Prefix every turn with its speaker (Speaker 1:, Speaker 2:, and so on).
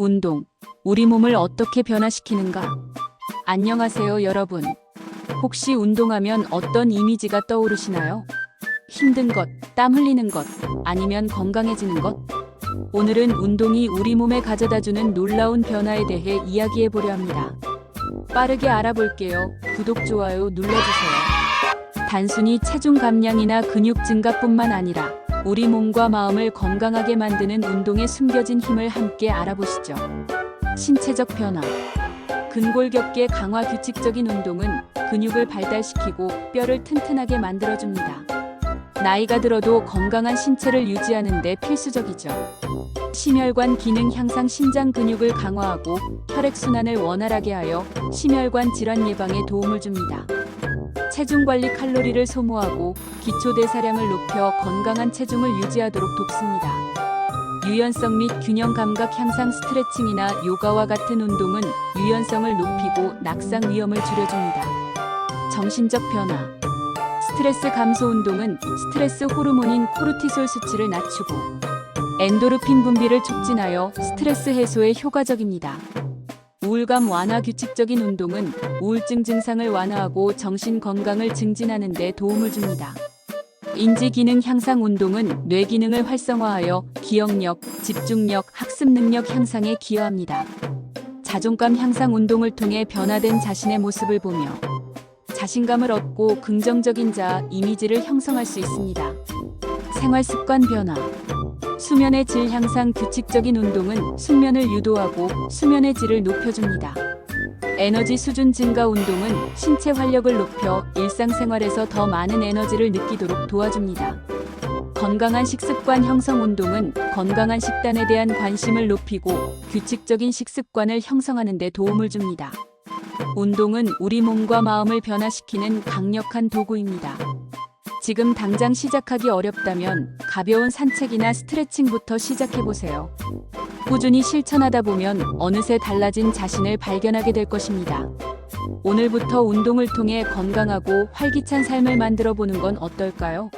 Speaker 1: 운동, 우리 몸을 어떻게 변화시키는가? 안녕하세요, 여러분. 혹시 운동하면 어떤 이미지가 떠오르시나요? 힘든 것, 땀 흘리는 것, 아니면 건강해지는 것? 오늘은 운동이 우리 몸에 가져다주는 놀라운 변화에 대해 이야기해 보려 합니다. 빠르게 알아볼게요. 구독, 좋아요 눌러주세요. 단순히 체중 감량이나 근육 증가뿐만 아니라 우리 몸과 마음을 건강하게 만드는 운동에 숨겨진 힘을 함께 알아보시죠. 신체적 변화. 근골격계 강화 규칙적인 운동은 근육을 발달시키고 뼈를 튼튼하게 만들어줍니다. 나이가 들어도 건강한 신체를 유지하는 데 필수적이죠. 심혈관 기능 향상 신장 근육을 강화하고 혈액순환을 원활하게 하여 심혈관 질환 예방에 도움을 줍니다. 체중 관리 칼로리를 소모하고 기초 대사량을 높여 건강한 체중을 유지하도록 돕습니다. 유연성 및 균형 감각 향상 스트레칭이나 요가와 같은 운동은 유연성을 높이고 낙상 위험을 줄여줍니다. 정신적 변화. 스트레스 감소 운동은 스트레스 호르몬인 코르티솔 수치를 낮추고 엔도르핀 분비를 촉진하여 스트레스 해소에 효과적입니다. 우울감 완화 규칙적인 운동은 우울증 증상을 완화하고 정신 건강을 증진하는 데 도움을 줍니다. 인지 기능 향상 운동은 뇌 기능을 활성화하여 기억력, 집중력, 학습 능력 향상에 기여합니다. 자존감 향상 운동을 통해 변화된 자신의 모습을 보며 자신감을 얻고 긍정적인 자 이미지를 형성할 수 있습니다. 생활 습관 변화. 수면의 질 향상 규칙적인 운동은 숙면을 유도하고 수면의 질을 높여줍니다. 에너지 수준 증가 운동은 신체 활력을 높여 일상생활에서 더 많은 에너지를 느끼도록 도와줍니다. 건강한 식습관 형성 운동은 건강한 식단에 대한 관심을 높이고 규칙적인 식습관을 형성하는 데 도움을 줍니다. 운동은 우리 몸과 마음을 변화시키는 강력한 도구입니다. 지금 당장 시작하기 어렵다면 가벼운 산책이나 스트레칭부터 시작해보세요. 꾸준히 실천하다 보면 어느새 달라진 자신을 발견하게 될 것입니다. 오늘부터 운동을 통해 건강하고 활기찬 삶을 만들어 보는 건 어떨까요?